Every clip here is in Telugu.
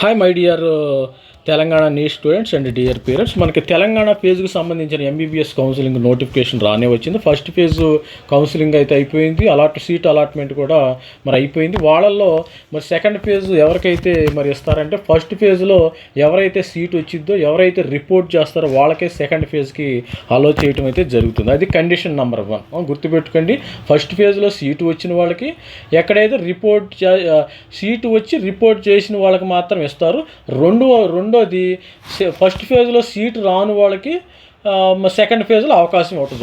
హాయ్ మై డియర్ తెలంగాణ నీ స్టూడెంట్స్ అండ్ డియర్ పేరెంట్స్ మనకి తెలంగాణ ఫేజ్కి సంబంధించిన ఎంబీబీఎస్ కౌన్సిలింగ్ నోటిఫికేషన్ రానే వచ్చింది. ఫస్ట్ ఫేజ్ కౌన్సిలింగ్ అయితే అయిపోయింది. అలాట్ సీట్ అలాట్మెంట్ కూడా మరి అయిపోయింది. వాళ్ళల్లో మరి సెకండ్ ఫేజ్ ఎవరికైతే మరి ఇస్తారంటే ఫస్ట్ ఫేజ్లో ఎవరైతే సీట్ వచ్చిందో ఎవరైతే రిపోర్ట్ చేస్తారో వాళ్ళకే సెకండ్ ఫేజ్కి అలో చేయటం అయితే జరుగుతుంది. అది కండిషన్ నెంబర్ వన్ గుర్తుపెట్టుకోండి. ఫస్ట్ ఫేజ్లో సీటు వచ్చిన వాళ్ళకి ఎక్కడైతే రిపోర్ట్ చే- సీటు వచ్చి రిపోర్ట్ చేసిన వాళ్ళకి మాత్రం ఇస్తారు. రెండో రెండోది ఫస్ట్ ఫేజ్లో సీటు రాని వాళ్ళకి సెకండ్ ఫేజ్లో అవకాశం ఇవ్వటం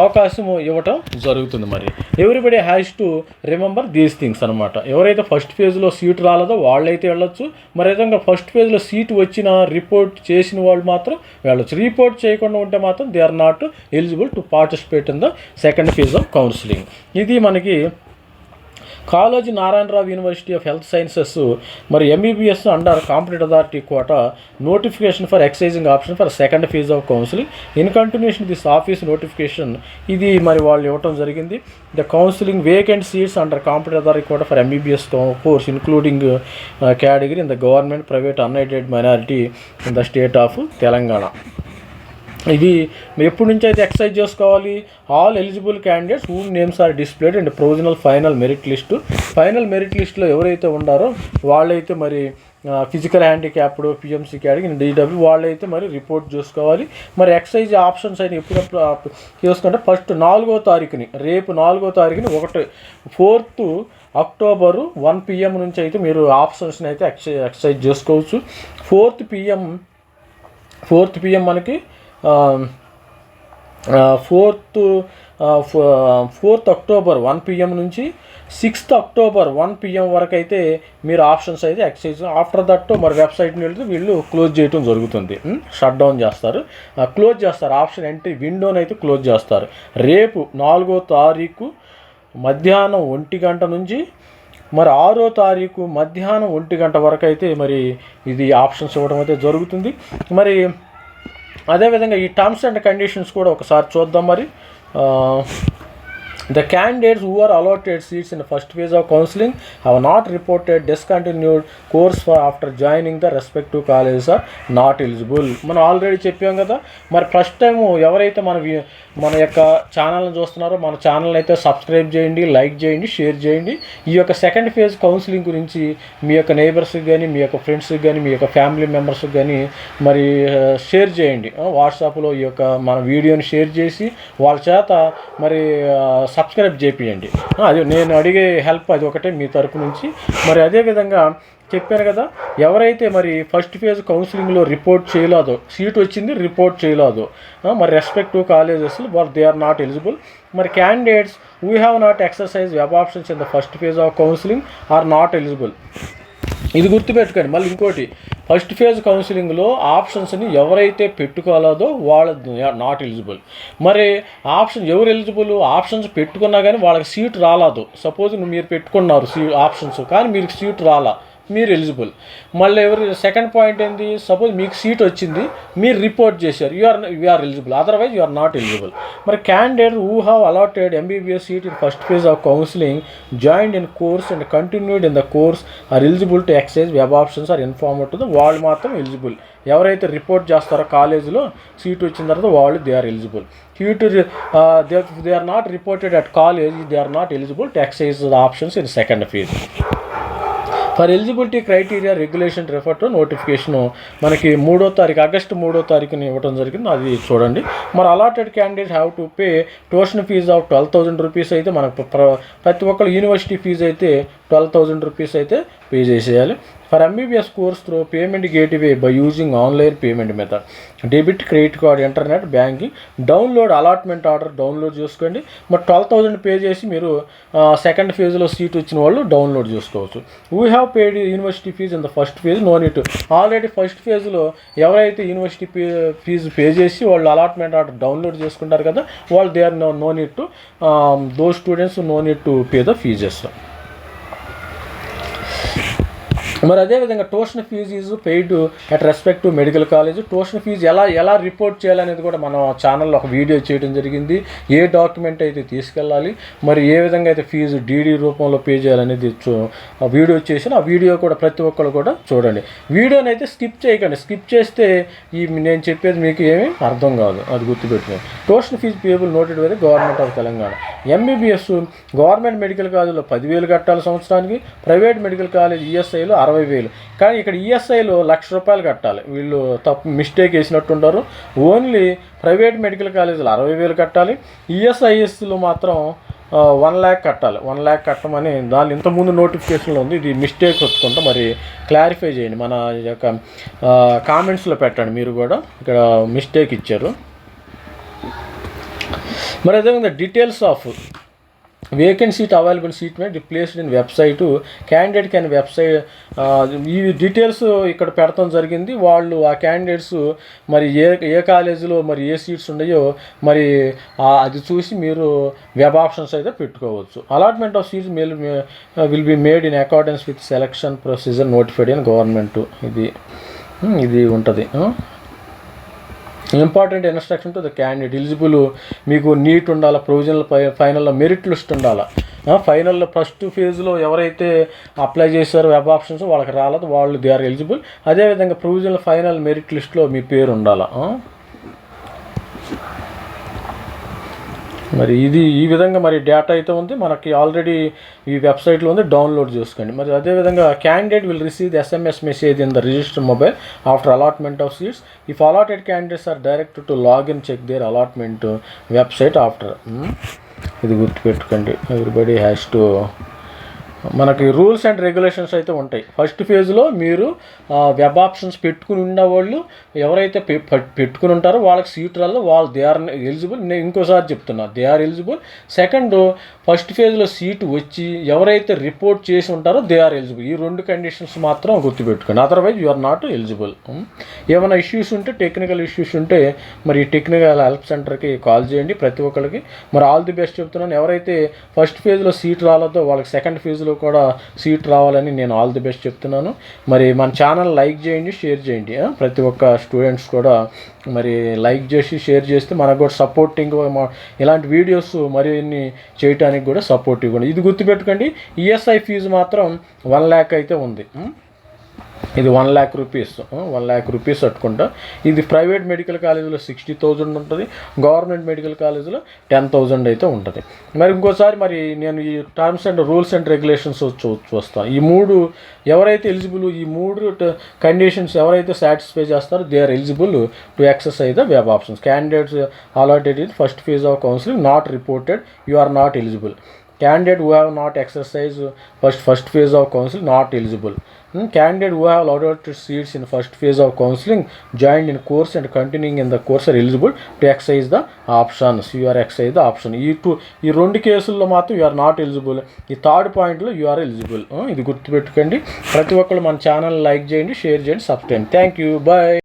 అవకాశం ఇవ్వటం జరుగుతుంది మరి. Everybody has to remember these things అనమాట ఎవరైతే ఫస్ట్ ఫేజ్లో సీటు రాలేదో వాళ్ళైతే వెళ్ళొచ్చు. మరి విధంగా ఫస్ట్ ఫేజ్లో సీటు వచ్చిన రిపోర్ట్ చేసిన వాళ్ళు మాత్రం వెళ్ళొచ్చు. రిపోర్ట్ చేయకుండా ఉంటే మాత్రం they are not eligible to participate in the second phase of counselling ఇది మనకి Kaloji Narayanarao university of health sciences మరి MBBS under competent authority quota notification for exercising option for second phase of counselling in continuation this office notification ఇది మరి వాళ్ళు ఇవ్వటం జరిగింది. The counselling vacant seats under competent authority quota for MBBS course including category in the government private unaided minority in the state of Telangana ఇది ఎప్పటి నుంచి అయితే ఎక్సర్సైజ్ చేసుకోవాలి? All eligible candidates who names are displayed and provisional final merit list final merit లిస్ట్లో ఎవరైతే ఉన్నారో వాళ్ళైతే మరి physical handicapped PMC CAD DW వాళ్ళైతే మరి రిపోర్ట్ చేసుకోవాలి. మరి ఎక్సైజ్ ఆప్షన్స్ అయిన ఎప్పుడప్పుడు చూసుకుంటే చేసుకుంటే ఫస్ట్ నాలుగో తారీఖుని రేపు నాలుగో తారీఖుని ఒకటి ఫోర్త్ అక్టోబరు వన్ పిఎం నుంచి అయితే మీరు ఆప్షన్స్ని అయితే ఎక్సైజ్ ఎక్సైజ్ చేసుకోవచ్చు. ఫోర్త్ పిఎం ఫోర్త్ పిఎం మనకి fourth fourth October one PM నుంచి సిక్స్త్ అక్టోబర్ వన్ పిఎం వరకు అయితే మీరు ఆప్షన్స్ అయితే ఎక్సైజ్ ఆఫ్టర్ దట్ మరి వెబ్సైట్ని వెళ్తే వీళ్ళు క్లోజ్ చేయడం జరుగుతుంది. షట్ డౌన్ చేస్తారు. Uh, క్లోజ్ చేస్తారు. ఆప్షన్ ఎంట్రీ విండోని అయితే క్లోజ్ చేస్తారు. రేపు నాలుగో తారీఖు మధ్యాహ్నం ఒంటి గంట నుంచి మరి ఆరో తారీఖు మధ్యాహ్నం ఒంటి గంట వరకు అయితే మరి ఇది ఆప్షన్స్ ఇవ్వడం అయితే జరుగుతుంది. మరి అదేవిధంగా ఈ టర్మ్స్ అండ్ కండిషన్స్ కూడా ఒకసారి చూద్దాం మరి. The candidates who are allotted seats in first phase of counselling have not reported discontinued course for after joining the respective colleges are not eligible మనం ఆల్రెడీ చెప్పాం కదా. మరి ఫస్ట్ టైం ఎవరైతే మన మన యొక్క ఛానల్ని చూస్తున్నారో మన ఛానల్ అయితే సబ్స్క్రైబ్ చేయండి లైక్ చేయండి షేర్ చేయండి. ఈ యొక్క సెకండ్ ఫేజ్ కౌన్సిలింగ్ గురించి మీ యొక్క నైబర్స్కి కానీ మీ యొక్క ఫ్రెండ్స్కి కానీ మీ యొక్క ఫ్యామిలీ మెంబర్స్కి కానీ మరి షేర్ చేయండి. వాట్సాప్లో ఈ యొక్క మన వీడియోని షేర్ చేసి వాళ్ళ చేత మరి సబ్స్క్రైబ్ చేపియండి. అది నేను అడిగే హెల్ప్ అది ఒకటే మీ తరపు నుంచి. మరి అదేవిధంగా చెప్పాను కదా ఎవరైతే మరి ఫస్ట్ ఫేజ్ కౌన్సిలింగ్లో రిపోర్ట్ చేయలేదో సీట్ వచ్చింది రిపోర్ట్ చేయలేదో మరి మరి రెస్పెక్టివ్ కాలేజెస్ వాళ్ళు దే ఆర్ నాట్ ఎలిజిబుల్. మరి candidates we have not exercise web options in the first phase of counselling are not eligible. ఇది గుర్తుపెట్టుకోండి. మళ్ళీ ఇంకోటి ఫస్ట్ ఫేజ్ కౌన్సిలింగ్లో ఆప్షన్స్ని ఎవరైతే పెట్టుకోలేదో వాళ్ళ నాట్ ఎలిజిబుల్ మరి ఆప్షన్ ఎవరు ఎలిజిబుల్ ఆప్షన్స్ పెట్టుకున్నా కానీ వాళ్ళకి సీట్ రాలేదు. సపోజ్ మీరు పెట్టుకున్నారు సీ ఆప్షన్స్ కానీ మీరు సీట్ రాలా. మీరు ఎలిజిబుల్ మళ్ళీ ఎవరు సెకండ్ పాయింట్ ఏంది? సపోజ్ మీకు సీట్ వచ్చింది మీరు రిపోర్ట్ చేశారు you are you are eligible otherwise you are not eligible మరి candidate who have allotted MBBS seat in first phase of counselling joined in course and continued in the course are eligible to exercise web options are inform to వాళ్ళు మాత్రం ఎలిజిబుల్ ఎవరైతే రిపోర్ట్ చేస్తారో కాలేజీలో సీట్ వచ్చిన తర్వాత వాళ్ళు they are eligible seat they they are not reported at college they are not eligible to exercise the options in second phase for eligibility criteria regulation refer to notification మనకి మూడో తారీఖు ఆగస్టు మూడో తారీఖుని ఇవ్వడం జరిగింది. అది చూడండి. మరి allotted candidate have to pay tuition fee of twelve thousand rupees అయితే మనకు ప్ర- ప్రతి ఒక్కరు యూనివర్సిటీ ఫీజు అయితే ట్వెల్వ్ థౌసండ్ రూపీస్ అయితే పే చేసేయాలి. For MBBS course through payment gateway by using online payment method debit credit card internet banking download allotment order download చేసుకోండి. మరి ట్వెల్వ్ థౌసండ్ పే చేసి మీరు సెకండ్ ఫేజ్లో సీట్ వచ్చిన వాళ్ళు డౌన్లోడ్ చేసుకోవచ్చు. We have paid university fee in the first phase no need already first ఫేజ్లో ఎవరైతే యూనివర్సిటీ పే ఫీజు పే చేసి వాళ్ళు అలాట్మెంట్ ఆర్డర్ డౌన్లోడ్ చేసుకుంటారు కదా వాళ్ళు they are no no need to those students no need to pay the fees మరి అదేవిధంగా tuition fee is paid at respect to medical college tuition fee ఎలా ఎలా రిపోర్ట్ చేయాలనేది కూడా మనం ఛానల్లో ఒక వీడియో చేయడం జరిగింది. ఏ డాక్యుమెంట్ అయితే తీసుకెళ్ళాలి మరి ఏ విధంగా అయితే ఫీజు డీడీ రూపంలో పే చేయాలనేది చూ- వీడియో చేసిన ఆ వీడియో కూడా ప్రతి ఒక్కరు కూడా చూడండి. వీడియోని అయితే స్కిప్ చేయకండి. స్కిప్ చేస్తే ఈ నేను చెప్పేది మీకు ఏమీ అర్థం కాదు. అది గుర్తుపెట్టుకోండి. Tuition fee payable noted with government of Telangana. MBBS government medical కాలేజీలో పదివేలు కట్టాలి సంవత్సరానికి ప్రైవేట్ మెడికల్ కాలేజ్ ఈఎస్ఐలో అరవై అరవై వేలు. కానీ ఇక్కడ ఈఎస్ఐలో లక్ష రూపాయలు కట్టాలి. వీళ్ళు తప్పు మిస్టేక్ వేసినట్టుంటారు ఓన్లీ ప్రైవేట్ మెడికల్ కాలేజీలో అరవై వేలు కట్టాలి. ఈఎస్ఐఎస్లో మాత్రం వన్ ల్యాక్ కట్టాలి. వన్ ల్యాక్ కట్టమని దాని ఇంతకుముందు నోటిఫికేషన్లో ఉంది. ఇది మిస్టేక్ వచ్చుకుంటా మరి క్లారిఫై చేయండి. మన యొక్క కామెంట్స్లో పెట్టండి. మీరు కూడా ఇక్కడ మిస్టేక్ ఇచ్చారు. మరి అదేవిధంగా details of vacant seat available seat మీద replaced in website candidate can website ఈ డీటెయిల్స్ ఇక్కడ పెడతాం జరిగింది. వాళ్ళు ఆ క్యాండిడేట్స్ మరి ఏ ఏ కాలేజీలో మరి ఏ సీట్స్ ఉన్నాయో మరి అది చూసి మీరు వెబ్ ఆప్షన్స్ అయితే పెట్టుకోవచ్చు. Allotment of seats male will be made in accordance with selection procedure notified in government ఇది ఇది ఉంటుంది. Important instruction to the candidate eligible మీకు నీట్ ఉండాలా ప్రొవిజనల్ ఫైనల్లో మెరిట్ లిస్ట్ ఉండాలా? ఫైనల్లో ఫస్ట్ ఫేజ్లో ఎవరైతే అప్లై చేశారో వెబ్ ఆప్షన్స్ వాళ్ళకి రాలేదు వాళ్ళు దే ఆర్ ఎలిజిబుల్ అదేవిధంగా ప్రొవిజనల్ ఫైనల్ మెరిట్ లిస్ట్లో మీ పేరు ఉండాలా? మరి ఇది ఈ విధంగా మరి డేటా అయితే ఉంది. మనకి ఆల్రెడీ ఈ వెబ్సైట్లో ఉంది. డౌన్లోడ్ చేసుకోండి. మరి అదేవిధంగా candidate will receive SMS message in the register mobile after allotment of seats if allotted candidates are direct to login check their allotment website after ఇది గుర్తుపెట్టుకోండి. ఎవ్రీబడి హ్యాస్ టు మనకి రూల్స్ అండ్ రెగ్యులేషన్స్ అయితే ఉంటాయి. ఫస్ట్ ఫేజ్లో మీరు వెబ్ ఆప్షన్స్ పెట్టుకుని ఉన్న వాళ్ళు ఎవరైతే పె- పెట్టుకుని ఉంటారో వాళ్ళకి సీట్లలో వాళ్ళు దే ఆర్ ఎలిజిబుల్. నేను ఇంకోసారి చెప్తున్నా they are eligible. Second first ఫేజ్లో సీటు వచ్చి ఎవరైతే రిపోర్ట్ చేసి ఉంటారో దే ఆర్ ఎలిజిబుల్. ఈ రెండు కండిషన్స్ మాత్రం గుర్తుపెట్టుకోండి. Otherwise you are not eligible ఏమైనా ఇష్యూస్ ఉంటే టెక్నికల్ ఇష్యూస్ ఉంటే మరి టెక్నికల్ హెల్ప్ సెంటర్కి కాల్ చేయండి ప్రతి ఒక్కరికి మరి ఆల్ ది బెస్ట్ చెప్తున్నాను. ఎవరైతే ఫస్ట్ ఫేజ్లో సీట్ రాలేదో వాళ్ళకి సెకండ్ ఫేజ్లో కూడా సీట్ రావాలని నేను ఆల్ ది బెస్ట్ చెప్తున్నాను. మరి మన ఛానల్ లైక్ చేయండి షేర్ చేయండి. ప్రతి ఒక్క స్టూడెంట్స్ కూడా మరి లైక్ చేసి షేర్ చేస్తే మనకు కూడా సపోర్టింగ్ ఇలాంటి వీడియోస్ మరిన్ని చేయడానికి కూడా సపోర్ట్ ఇవ్వండి ఇది గుర్తుపెట్టుకోండి ఈఎస్ఐ ఫీజు మాత్రం వన్ ల్యాక్ అయితే ఉంది. ఇది one lakh rupees one lakh rupees కట్టుకుంటా. ఇది ప్రైవేట్ మెడికల్ కాలేజీలో సిక్స్టీ థౌజండ్ ఉంటుంది. గవర్నమెంట్ మెడికల్ కాలేజీలో టెన్ థౌజండ్ అయితే ఉంటుంది. మరి ఇంకోసారి మరి నేను ఈ terms and rules and regulations చూ చూస్తాను ఈ మూడు ఎవరైతే ఎలిజిబుల్ ఈ మూడు కండిషన్స్ ఎవరైతే సాటిస్ఫై చేస్తారో they are eligible to exercise the web options candidates allotted in first phase of counselling not reported you are not eligible candidate who have not exercise first first phase of council not eligible candidate who have allotted seats in first phase of counseling joined in course and continuing in the course are eligible to exercise the options you are exercise the option ఈ టూ ఈ రెండు కేసుల్లో మాత్రం యు ఆర్ నాట్ ఎలిజిబుల్ ఈ థర్డ్ పాయింట్లో యు ఆర్ ఎలిజిబుల్ ఇది గుర్తుపెట్టుకోండి ప్రతి ఒక్కరు మన ఛానల్ లైక్ చేయండి షేర్ చేయండి సబ్స్క్రైబ్ థ్యాంక్ యూ బాయ్